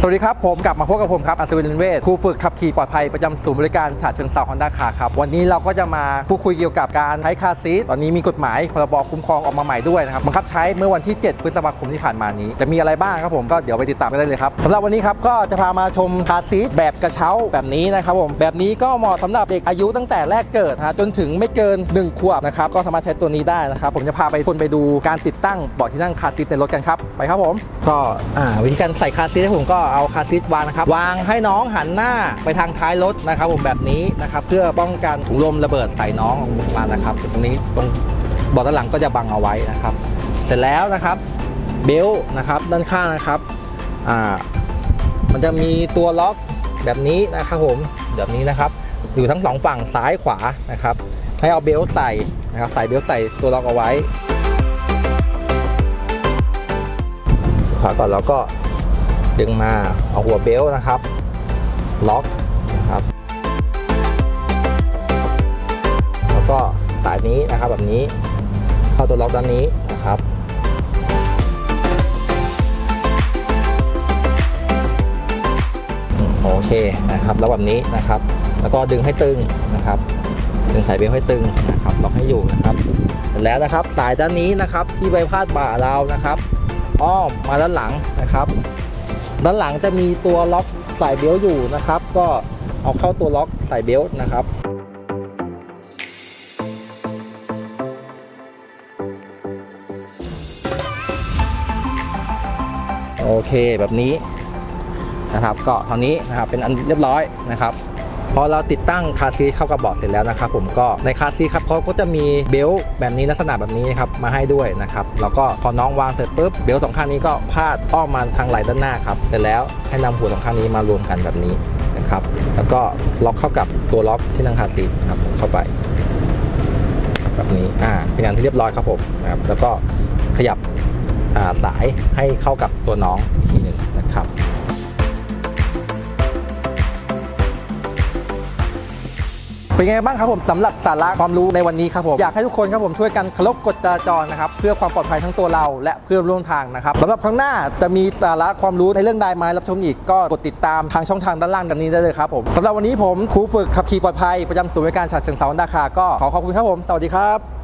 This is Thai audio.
สวัสดีครับ ผมกลับมาพบกับผมครับ อัศวินเวทครูฝึกขับขี่ปลอดภัยประจำศูนย์บริการฉะเชิงเซาฮอนด้าคาครับ วันนี้เราก็จะมาพูดคุยเกี่ยวกับการใช้คาซีตอนนี้มีกฎหมายพรบคุ้มครองออกมาใหม่ด้วยนะครับบังคับใช้เมื่อวันที่ 7 พฤษภาคมที่ผ่านมานี้จะมีอะไรบ้างครับผมก็เดี๋ยวไปติดตามกันได้เลยครับสำหรับวันนี้ครับก็จะพามาชมคาซีทแบบกระเช้าแบบนี้นะครับผมแบบนี้ก็เหมาะสำหรับเด็กอายุตั้งแต่แรกเกิดนะฮะจนถึงไม่เกิน 1 ขวบนะครับก็สามารถใช้ตัวนี้ได้นะครับผมจะพาไปคนไปดูการติดตั้งเบาะที่นั่งคาซีทในรถกันครับไปครับผมก็อ่าวิธีการใส่คาซีทให้ผมก็เอาคาซีทวางนะครับวางให้น้องหันหน้าไปทางท้ายรถนะครับผมแบบนี้นะครับเพื่อป้องกันถุงลมระเบิดใส่น้องออกมานะครับตรงนี้ตรงเบาะด้านหลังก็จะบังเอาไว้นะครับ เสร็จแล้วนะครับเบลต์นะครับด้านข้างนะครับอ่ามันจะมีตัวล็อกแบบนี้นะครับผมแบบนี้นะครับ อยู่ทั้งสองฝั่งซ้ายขวานะครับ ให้เอาเบลต์ใส่นะครับใส่เบลต์ใส่ตัวล็อกเอาไว้ขวาก่อนแล้วก็ ดึงมาเอาหัวเบลต์นะครับ ล็อกนะครับ แล้วก็สายนี้นะครับแบบนี้ เข้าตัวล็อกด้านนี้นะครับโอเคนะครับแล้วแบบนี้นะครับ แล้วก็ดึงให้ตึงนะครับดึงสายเบลต์ให้ตึงนะครับล็อกให้อยู่นะครับเสร็จแล้วนะครับสายด้านนี้นะครับที่ใบพาดบ่าเรานะครับ อ้อมมาด้านหลังนะครับ ด้านหลังจะมีตัวล็อกสายเบลต์อยู่นะครับ ก็เอาเข้าตัวล็อกสายเบลต์นะครับโอเคแบบนี้นะครับ ก็เท่านี้นะครับเป็นอันเรียบร้อยนะครับ พอเราติดตั้งคาซีเข้ากับเบาะเสร็จแล้วนะครับผมก็ในคาซีครับเขาก็จะมีเบลต์แบบนี้ลักษณะแบบนี้ครับมาให้ด้วยนะครับแล้วก็พอน้องวางเสร็จปุ๊บเบลต์สองข้างนี้ก็พาดอ้อมมาทางไหล่ด้านหน้าครับเสร็จแล้วให้นำหัวสองข้างนี้มารวมกันแบบนี้นะครับ แล้วก็ล็อกเข้ากับตัวล็อกที่นั่งคาซีครับเข้าไปแบบนี้อ่าเป็นงานที่เรียบร้อยครับผมนะครับแล้วก็ขยับสายให้เข้ากับตัวน้องอีกทีหนึ่ง เป็นไงบ้างครับผมสำหรับสาระความรู้ในวันนี้ครับผมอยากให้ทุกคนครับผมช่วยกันเคารพกฎจราจรนะครับเพื่อความปลอดภัยทั้งตัวเรา และเพื่อนร่วมทางนะครับสำหรับครั้งหน้าจะมีสาระความรู้ในเรื่องใดมารับชมอีกก็กดติดตามทางช่องทางด้านล่างดังนี้ได้เลยครับผมสำหรับวันนี้ผมครูฝึกขับขี่ปลอดภัยประจำศูนย์บริการฉะเชิงเซาด้าคาก็ขอขอบคุณครับผมสวัสดีครับ